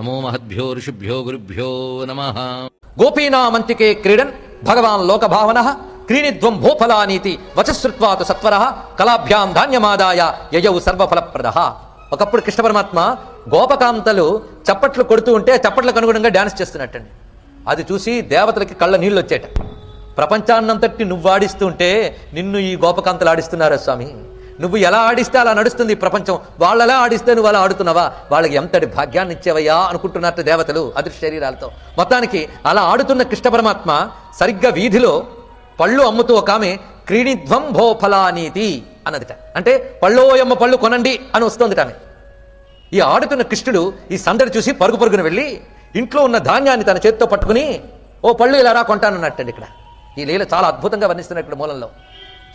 నమో మహద్భ్యో ఋషిభ్యో గురుభ్యో నమ. గోపీనామంతికే క్రీడన్ భగవాన్ లోకభావన క్రీణిద్వం భూఫలానీతి వచశ్రుత్వాత సత్వర కళాభ్యాం ధాన్యమాదాయ యయౌ సర్వఫలప్రద. ఒకప్పుడు కృష్ణ పరమాత్మ గోపకాంతలు చప్పట్లు కొడుతూ ఉంటే చప్పట్లకు అనుగుణంగా డ్యాన్స్ చేస్తున్నట్టండి. అది చూసి దేవతలకి కళ్ళ నీళ్ళు వచ్చేట ప్రపంచాన్నంతటి నువ్వు ఆడిస్తుంటే నిన్ను ఈ గోపకాంతలు ఆడిస్తున్నారా స్వామి? నువ్వు ఎలా ఆడిస్తే అలా నడుస్తుంది ప్రపంచం? వాళ్ళు ఎలా ఆడిస్తే నువ్వు అలా ఆడుతున్నావా? వాళ్ళకి ఎంతటి భాగ్యాన్ని ఇచ్చేవయ్యా అనుకుంటున్నట్టు దేవతలు అదృశ్య శరీరాలతో. మొత్తానికి అలా ఆడుతున్న కృష్ణ పరమాత్మ సరిగ్గా వీధిలో పళ్ళు అమ్ముతూ ఒక ఆమె క్రీణిధ్వం భో ఫలానీతి అన్నదిట. అంటే పళ్ళోయమ్మ పళ్ళు కొనండి అని వస్తోందిట ఆమె. ఈ ఆడుతున్న కృష్ణుడు ఈ సందడి చూసి పరుగు పరుగున వెళ్ళి ఇంట్లో ఉన్న ధాన్యాన్ని తన చేత్తో పట్టుకుని ఓ పళ్ళు ఇలా రా కొంటానన్నట్టండి ఇక్కడ. ఈ లీల చాలా అద్భుతంగా వర్ణిస్తున్నారు ఇక్కడ మూలంలో.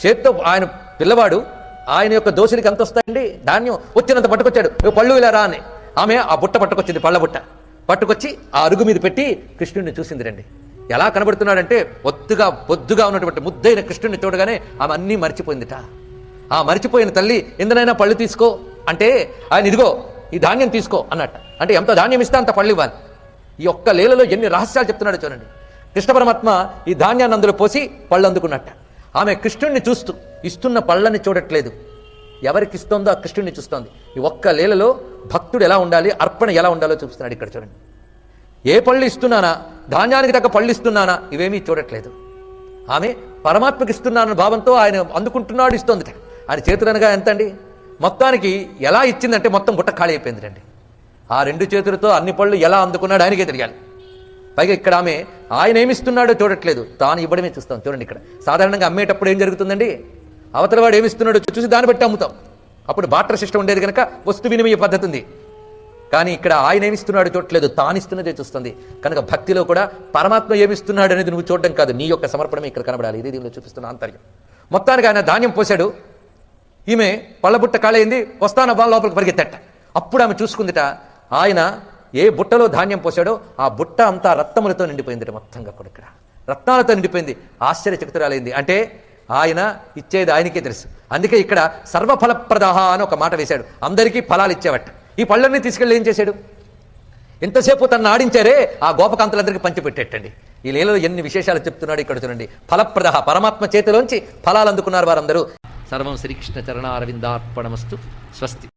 చేత్తో ఆయన పిల్లవాడు ఆయన యొక్క దోషుడికి ఎంత వస్తాయండి? ధాన్యం వచ్చినంత పట్టుకొచ్చాడు. పళ్ళు ఇలా రా అని. ఆమె ఆ బుట్ట పట్టుకొచ్చింది పళ్ళ బుట్ట. పట్టుకొచ్చి ఆ అరుగు మీద పెట్టి కృష్ణుడిని చూసింది రండి. ఎలా కనబడుతున్నాడంటే ఒత్తుగా బొద్దుగా ఉన్నటువంటి ముద్దైన కృష్ణుడిని చూడగానే ఆమె అన్నీ మర్చిపోయిందిట. ఆ మర్చిపోయిన తల్లి ఎందునైనా పళ్ళు తీసుకో. అంటే ఆయన ఇదిగో ఈ ధాన్యం తీసుకో అన్నట్ట. అంటే ఎంత ధాన్యం ఇస్తే అంత పళ్ళు ఇవ్వాలి. ఈ ఒక్క లీలలో ఎన్ని రహస్యాలు చెప్తున్నాడో చూడండి. కృష్ణ పరమాత్మ ఈ ధాన్యాన్ని అందులో పోసి పళ్ళు అందుకున్నట్ట. ఆమె కృష్ణుణ్ణి చూస్తూ ఇస్తున్న పళ్ళని చూడట్లేదు. ఎవరికి ఇస్తోందో ఆ కృష్ణుడిని చూస్తోంది. ఈ ఒక్క లీలలో భక్తుడు ఎలా ఉండాలి అర్పణ ఎలా ఉండాలో చూపిస్తున్నాడు ఇక్కడ చూడండి. ఏ పళ్ళు ఇస్తున్నానా ధాన్యానికి తగ్గ పళ్ళు ఇస్తున్నానా ఇవేమీ చూడట్లేదు. ఆమె పరమాత్మకి ఇస్తున్నానన్న భావంతో ఆయన అందుకుంటున్నాడు ఇస్తోందిట. ఆయన చేతులనగా ఎంత అండి మొత్తానికి ఎలా ఇచ్చిందంటే మొత్తం బుట్ట ఖాళీ అయిపోయిందిటండి. ఆ రెండు చేతులతో అన్ని పళ్ళు ఎలా అందుకున్నాడు ఆయనకే తెలియాలి. పైగా ఇక్కడ ఆమె ఆయన ఏమిస్తున్నాడో చూడట్లేదు. తాను ఇవ్వడమే చూస్తాం. చూడండి ఇక్కడ. సాధారణంగా అమ్మేటప్పుడు ఏం జరుగుతుందండి? అవతల వాడు ఏమిస్తున్నాడో చూసి దాన్ని బట్టి అమ్ముతాం. అప్పుడు బాటర్ సిస్టమ్ ఉండేది కనుక వస్తు వినిమయ పద్ధతి ఉంది. కానీ ఇక్కడ ఆయన ఏమిస్తున్నాడు చూడట్లేదు. తానిస్తున్నదే చూస్తుంది. కనుక భక్తిలో కూడా పరమాత్మ ఏమిస్తున్నాడు అనేది నువ్వు చూడడం కాదు. నీ యొక్క సమర్పణమే ఇక్కడ కనబడాలి. ఇది దీనిలో చూపిస్తున్న ఆంతర్యం. మొత్తానికి ఆయన ధాన్యం పోశాడు. ఈమె పళ్ళబుట్ట కాళయింది వస్తాన బాల లోపలికి పరిగెత్తట. అప్పుడు ఆమె చూసుకుందిట ఆయన ఏ బుట్టలో ధాన్యం పోసాడో ఆ బుట్ట అంతా రత్నములతో నిండిపోయింది మొత్తంగా కూడా ఇక్కడ రత్నాలతో నిండిపోయింది. ఆశ్చర్యచకితురాలైంది. అంటే ఆయన ఇచ్చేది ఆయనకే తెలుసు. అందుకే ఇక్కడ సర్వఫలప్రదాహ అని ఒక మాట వేశాడు. అందరికీ ఫలాలు ఇచ్చేవట. ఈ పళ్ళన్నీ తీసుకెళ్ళి ఏం చేశాడు? ఎంతసేపు తను ఆడించారే ఆ గోపకాంతులందరికీ పంచిపెట్టేటండి. ఈ లీలలో ఎన్ని విశేషాలు చెప్తున్నాడు ఇక్కడ చూడండి. ఫలప్రదహ పరమాత్మ చేతిలోంచి ఫలాలు అందుకున్నారు వారందరూ. సర్వం శ్రీకృష్ణ చరణారవిందార్పణమస్తు స్వస్తి.